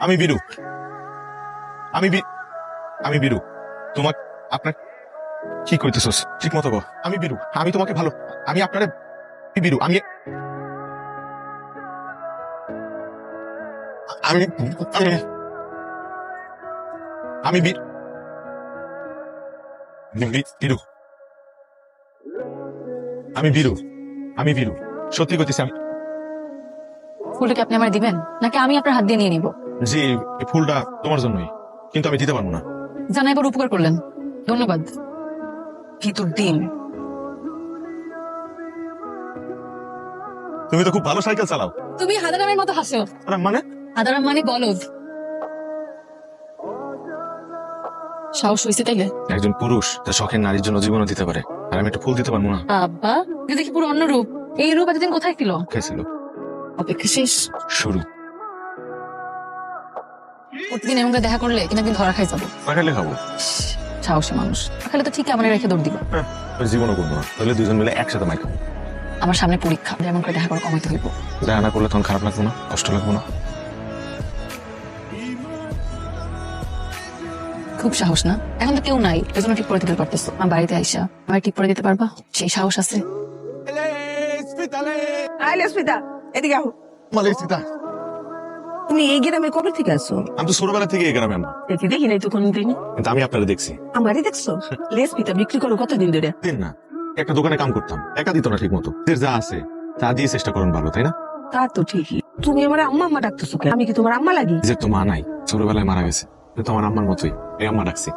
আমি বিরু। আমি আমি বিরু। তোমার আপনার কি কইতেছস? ঠিক মতো আমি বিরু। আমি তোমাকে ভালো আমি আপনারে বিরু। আমি আমি আমি বিরু। আমি বিরু। আমি বিরু। সত্যি কইতেছি আমি ফুলটা কি আপনি আমার দিবেন? নাকি আমি আপনার হাত দিয়ে নিয়ে নিব? জি এই ফুলটা তোমার জন্যই কিন্তু আমি দিতে পারব না। জানাইবার উপকার করলেন। ধন্যবাদ। ভিতর ডিম তুমি তো খুব ভালো সাইকেল চালাও। তুমি হাদারামের মতো হাসো। মানে? হাদারাম মানে বলদ। সাহস হয়েছে তাইলে? একজন পুরুষ তার শখের নারীর জন্য জীবনও দিতে পারে। আর আমি একটা ফুল দিতে পারব না। বাবা দেখি পুরো অন্য রূপ এই রূপ এতদিন কোথায় ছিল? খেয়েছিল অপেক্ষা শেষ। শুরু। প্রতিদিন এমন করে দেখা করলে কিনা দিন ধরা খাই যাব? পাঠালে খাব। সাহসী মানুষ। খালি তো ঠিক আমার রেখে দৌড় দিবা হ্যাঁ, জীবনও করব না। তাহলে দুজন মিলে একসাথে মাই খাব। আমার সামনে পরীক্ষা এমন করে দেখা করা কমাইতে হইব। দেখা না করলে তখন খারাপ লাগবো না কষ্ট লাগবো না। খুব সাহস না? এখন তো কেউ নাই এজন্য ঠিক করে দিতে পারতেছো। আমার বাড়িতে আইসা আমার ঠিক করে দিতে পারবা? সেই সাহস আছে? আইলে স্মিতা এদিকে আহো। মালিক সীতা তুমি এই গ্রামে কবে থেকে আসো আমি তো ছোটবেলা থেকে এই গ্রামে আমরা দেখি দেখি নাই তো কোনদিন। কিন্তু আমি আপনারা দেখছি। আমারই দেখছ? লেস পিতা বিক্রি করো কতদিন ধরে? দিন না একটা দোকানে কাম করতাম। একা দিত না ঠিক মতো যা আছে তা দিয়ে চেষ্টা করুন ভালো তাই না? তা তো ঠিকই। তুমি আমার আম্মা আম্মা ডাকতেছো কেন? আমি কি তোমার আম্মা লাগি? নিজের তো মা নাই ছোটবেলায় মারা গেছে। কিন্তু আমার আম্মার মতোই এই আম্মা ডাকছি।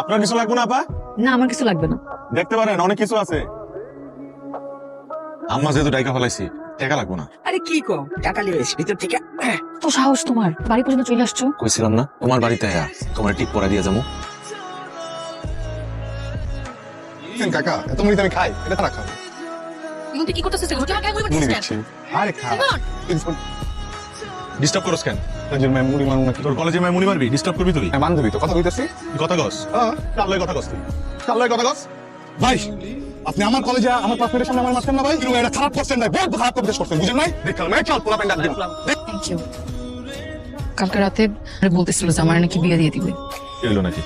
আপনার কিছু লাগবে না আপা? না আমার কিছু লাগবে না। দেখতে পারেন অনেক কিছু আছে। আম্মা যেহেতু ডাইকা ফেলাইছি টাকা লাগবো না। আরে কি কো টাকা লিয়ে ভিতর থেকে। তো সাহস তোমার। বাড়ি পর্যন্ত চলে আসছো? কইছিলাম না তোমার বাড়িতে আয়া তোমার টিপ পরা দিয়ে যাব। কাকা এত মুড়ি আমি খাই এটা তারা খাব। কি করতেছিস? ঘুরতে আমাকে মুড়ি বলছিস দিচ্ছি। আরে খা। ডিস্টার্ব করস কেন? কলেজের মেয়ে মুড়ি মারু নাকি? তোর কলেজে মায় মুনি মারবি? ডিস্টার্ব করবি তুই? হ্যাঁ, বান্ধবী তো। কথা কইতেছি? তুই কথা কস। হ্যাঁ। কথা কস তুই? কথা কস? ভাই! আপনি আমার কলেজে আমার ক্লাসমেটের সামনে আমার মারছেন না ভাই? কিন্তু এটা খারাপ করছেন ভাই বহুত খারাপ করতে করছেন বুঝেন নাই? দেখলাম এই চল পোলা দিন। থ্যাংক ইউ কালকে রাতে আরে বলতেছিল যে আমার নাকি বিয়ে দিয়ে দিবে। কি হলো নাকি?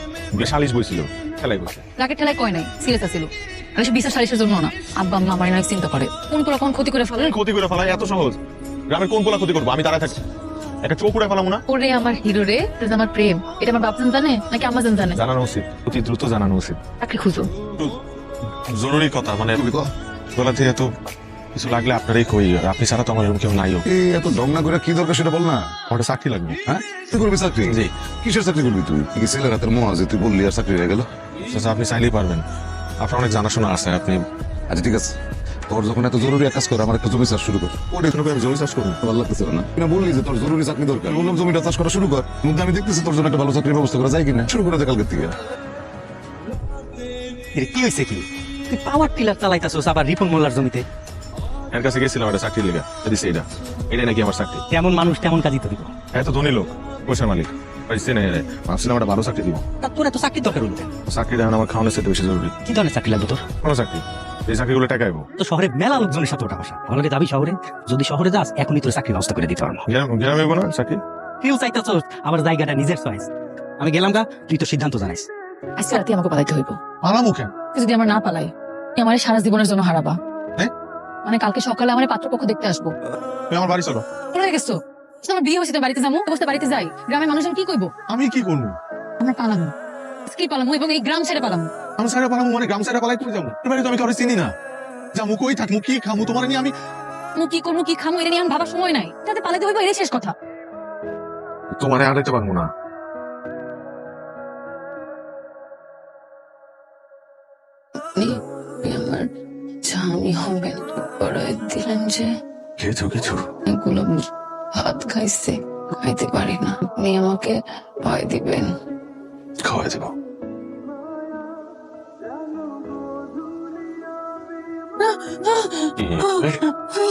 সালিশ বইছিল খেলাই বসে। রাগের ঠেলায় কয় নাই সিরিয়াস আছিল। আর সে বিশ্বাস সালিশের জন্য না আব্বা আম্মা আমার অনেক চিন্তা করে। কোন কোন রকম ক্ষতি করে ফেলে? ক্ষতি করে ফেলাই এত সহজ। গ্রামের কোন পোলা ক্ষতি করব? আমি দাঁড়ায় থাকি। একটা চোখ উড়ে ফেলাম না? ওরে আমার হিরো রে এটা আমার প্রেম এটা আমার বাপজান জানে নাকি আমাজন জানে? জানানো উচিত অতি দ্রুত জানানো উচিত। চাকরি খুঁজো। জরুরি কথা মানে গলা থেকে এত কিছু লাগলে আপনারাই কই আপনি ছাড়া তো আমার এরকম কেউ এই এত ঢং না করে কি দরকার সেটা বল না। আমার চাকরি লাগবে। হ্যাঁ? তুই করবি চাকরি? জি। কিসের চাকরি করবি তুই? কি ছেলের হাতের মোয়া যে তুই বললি আর চাকরি হয়ে গেল? আচ্ছা আপনি চাইলেই পারবেন। আপনার অনেক জানাশোনা আছে আপনি আচ্ছা ঠিক আছে। তোর যখন এত জরুরি কাজ কর আমার একটা জমি চাষ শুরু কর। ওটা জমি চাষ করব? ভালো লাগতেছে না বললি যে তোর জরুরি চাকরি দরকার। বললাম জমিটা চাষ করা শুরু কর। মধ্যে আমি দেখতেছি তোর জন্য একটা ভালো চাকরির ব্যবস্থা করা যায় কিনা। শুরু করে দে কালকের থেকে। এর কি হয়েছে কি? তুই পাওয়ার টিলার চালাইতাছস আবার রিপন মোল্লার জমিতে। এর কাছে গেছিলাম চাকরি লেগে এটা এটাই নাকি আমার চাকরি। তেমন মানুষ তেমন কাজই তো দিব। এত ধনী লোক পয়সার মালিক পাইছে না এরে ভাবছিলাম একটা ভালো চাকরি দিব। তা তোর এত চাকরি দরকার হলো চাকরি দেখান আমার খাওয়ানোর সাথে বেশি জরুরি। কি ধরনের চাকরি লাগবে তোর? কোনো চাকরি। এই চাকরিগুলো টাকাইবো। তো শহরে মেলা লোকজনের সাথে ওটা বসা। আমাকে যাবি শহরে? যদি শহরে যাস এখনই তোর চাকরি ব্যবস্থা করে দিতে পারব। গ্রাম গ্রামে না চাকরি? কেউ চাইতেছস আমার জায়গাটা নিজের চয়েস আমি গেলাম গা তুই তো সিদ্ধান্ত জানাইস। আজকে রাতে আমাকে পালাইতে হইব। পালা মুখে তুই যদি আমার না পালাই তুই আমার সারা জীবনের জন্য হারাবা? মানে কালকে সকালে আমার পাত্রপক্ষ দেখতে আসব। তুই আমার বাড়ি চলো। কোথায় গেছো? আমার বিয়ে হয়েছে তুমি বাড়িতে যাব অবস্থা বাড়িতে যাই। গ্রামের মানুষজন কি কইবো? আমি কি করব? আমরা পালাবো। কি পালামো এবং এই গ্রাম ছেড়ে পালামো আমি সাইডে পালামু মানে গ্রাম সাইডে পালাই করে যাব এবারে তো আমি কারও চিনি না। যাব কই থাকব কি খামু? তোমার নিয়ে আমি আমি কি করব কি খামো? এটা নিয়ে আমার ভাবার সময় নাই। তাতে পালাইতে হইব এটাই শেষ কথা। তোমারে আড়াইতে পারব না। আমার স্বামী হবেন বড় দিলেন যে খেয়েছো কিছু এগুলো ভাত খাইছে খাইতে পারি না। আপনি আমাকে ভয় দিবেন। খাওয়াই দেবো।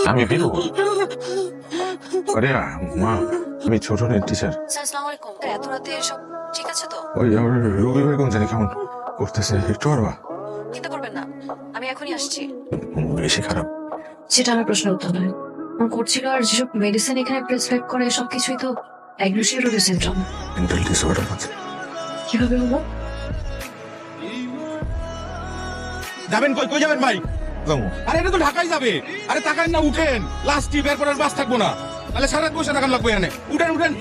আমি বিরু আরে মা আমি ছোট নেই টিচার আসসালামু আলাইকুম এত রাতে সব ঠিক আছে তো? ওই আমার রবি ভাই কোন জানি কেমন করতেছে একটু পারবা? চিন্তা আমি এখনই আসছি। বেশি খারাপ। সেটা আমার প্রশ্ন উত্তর নয়। আমার করছিল আর যেসব মেডিসিন এখানে প্রেসক্রাইব করে সব কিছুই তো অ্যাগ্রেসিভ রোগের সিমটম মেন্টাল ডিসঅর্ডার আছে। কীভাবে হলো? যাবেন কই? কই যাবেন ভাই? আরে এটা তো ঢাকাই যাবে। আরে তাকান না উঠেন। লাস্ট বের করার বাস থাকব না। তাহলে সারা রাত বসে থাকার লাগবে এখানে। উঠেন উঠেন।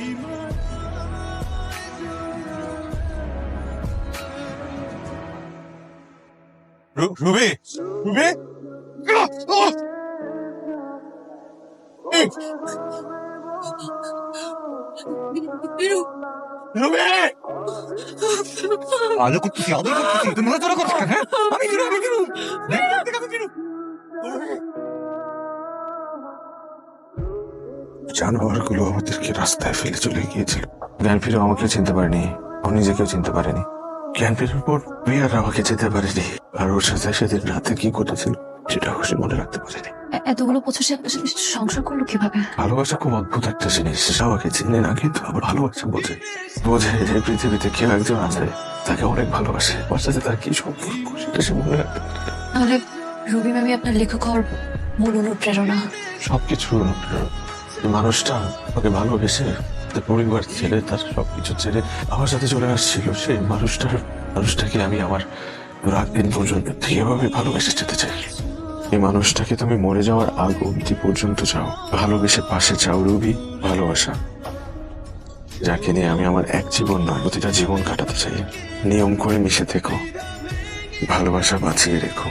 রুবি রুবি! রুবি। আলো করতেছি আদর করতেছি। তুমি নড়াচড়া করছ কেন, হ্যাঁ? আমি বিরু আমি বিরু জানোয়ারগুলো আমাদেরকে রাস্তায় ফেলে চলে গিয়েছিল। জ্ঞান ফিরেও আমাকে চিনতে পারেনি ও নিজেকেও চিনতে পারেনি। জ্ঞান ফিরের পর বিয়ার আমাকে চিনতে পারেনি। আর ওর সাথে সেদিন রাতে কি ঘটেছিল সেটা সে মনে রাখতে পারেনি। এতগুলো বছর সংসার করল কীভাবে? ভালোবাসা খুব অদ্ভুত একটা জিনিস সে আমাকে চিনে না কিন্তু আবার ভালোবাসা বোঝে। বোঝে যে পৃথিবীতে কেউ একজন আছে তাকে অনেক ভালোবাসে। ওর সাথে তার কি সম্পর্ক সেটা সে মনে রাখতে পারে তাহলে রবি আপনার লেখক হওয়ার মূল অনুপ্রেরণা। সবকিছু এই মানুষটা ওকে ভালোবেসে তার পরিবার ছেড়ে, তার সবকিছু ছেড়ে আমার সাথে চলে আসছিল। সেই মানুষটার, মানুষটাকে আমি আমার রাত দিন পর্যন্ত এভাবে ভালোবেসে যেতে চাই, এই মানুষটাকে তুমি মরে যাওয়ার আগ অবধি পর্যন্ত চাও। ভালোবেসে পাশে চাও, রুবি, ভালোবাসা। যাকে নিয়ে আমি আমার এক জীবন নয়, প্রতিটা জীবন কাটাতে চাই। নিয়ম করে মিশে থেকো। ভালোবাসা বাঁচিয়ে রেখো।